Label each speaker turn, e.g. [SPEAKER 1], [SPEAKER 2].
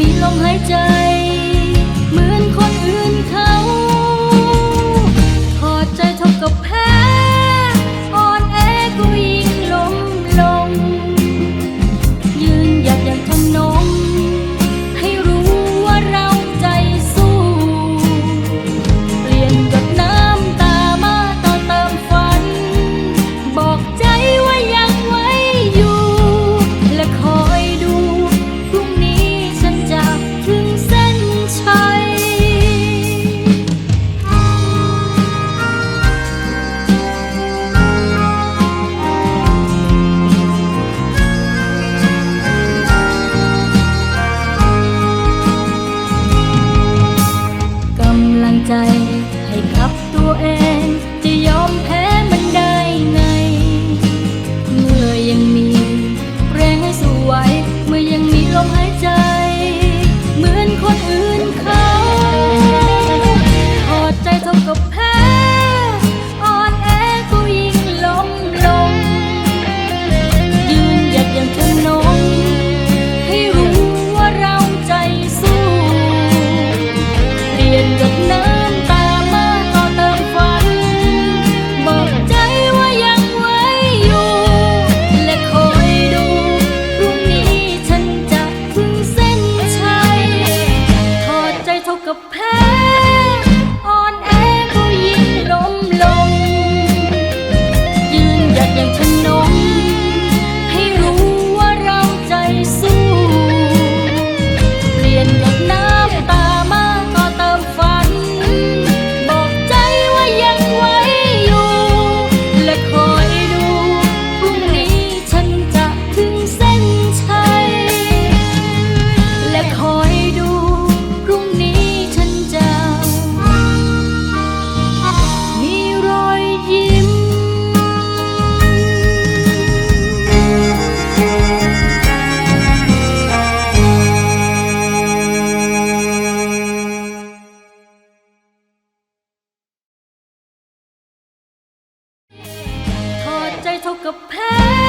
[SPEAKER 1] มีลมหายใจ ใจ กับแพ้